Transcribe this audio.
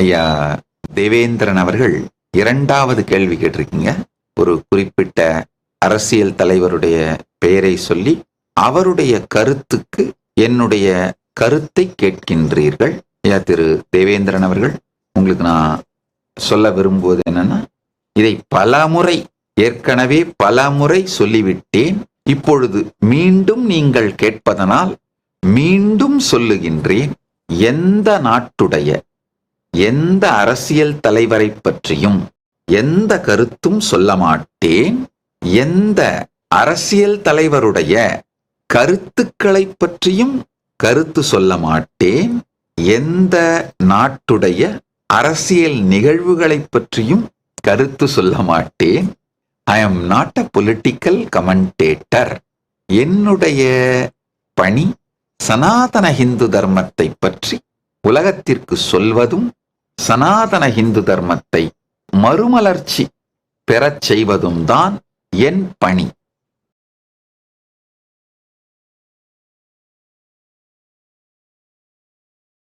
ஐயா தேவேந்திரன் அவர்கள் இரண்டாவது கேள்வி கேட்டிருக்கீங்க. ஒரு குறிப்பிட்ட அரசியல் தலைவருடைய பெயரை சொல்லி அவருடைய கருத்துக்கு என்னுடைய கருத்தை கேட்கின்றீர்கள். ஐயா திரு தேவேந்திரன் அவர்கள் உங்களுக்கு நான் சொல்ல விரும்புவது என்னன்னா இதை பலமுறை ஏற்கனவே பலமுறை சொல்லிவிட்டேன். இப்பொழுது மீண்டும் நீங்கள் கேட்பதனால் மீண்டும் சொல்லுகின்றேன். எந்த நாட்டுடைய எந்த அரசியல் தலைவரை பற்றியும் எந்த கருத்தும் சொல்ல மாட்டேன். எந்த அரசியல் தலைவருடைய கருத்துக்களை பற்றியும் கருத்து சொல்ல மாட்டேன். எந்த நாட்டுடைய அரசியல் நிகழ்வுகளை பற்றியும் கருத்து சொல்ல மாட்டேன். I am not a political commentator என்னுடைய பணி சனாதன ஹிந்து தர்மத்தை பற்றி உலகத்திற்கு சொல்வதும் சனாதன இந்து தர்மத்தை மறுமலர்ச்சி பெறச் செய்வதும் தான் என் பணி.